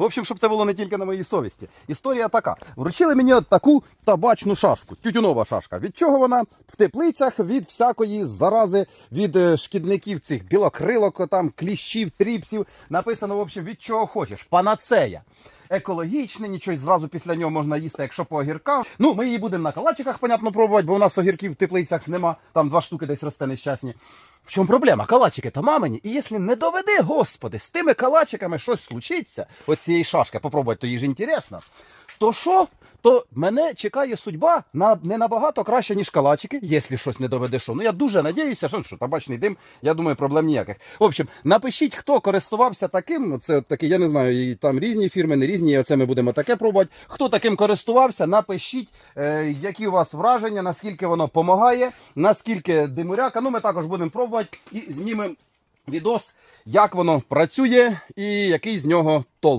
В общем, щоб це було не тільки на моїй совісті. Історія така: вручили мені таку табачну шашку, тютюнова шашка. Від чого вона в теплицях? Від всякої зарази, від е, шкідників цих білокрилок, там кліщів, тріпсів. Написано, в общем, від чого хочеш. Панацея. Екологічне, нічого зразу після нього можна їсти, якщо по огіркам. Ну, ми її будемо на калачиках, понятно, пробувати, бо у нас огірків в теплицях нема. Там два штуки десь росте нещасні. В чому проблема? Калачики то мамині. І якщо не доведи, господи, з тими калачиками щось случиться, от цієї шашки, попробувати, то їй ж інтересно. То що? То мене чекає судьба на не набагато краще, ніж калачики, якщо щось не доведе. Що. Ну я дуже надіюся, що, що табачний дим, я думаю, проблем ніяких. В общем, напишіть, хто користувався таким. Це от такі, я не знаю, і там різні фірми, не різні. і Оце ми будемо таке пробувати. Хто таким користувався, напишіть, е, які у вас враження, наскільки воно допомагає, наскільки димуряка. Ну, ми також будемо пробувати і знімемо відос, як воно працює і який з нього толк.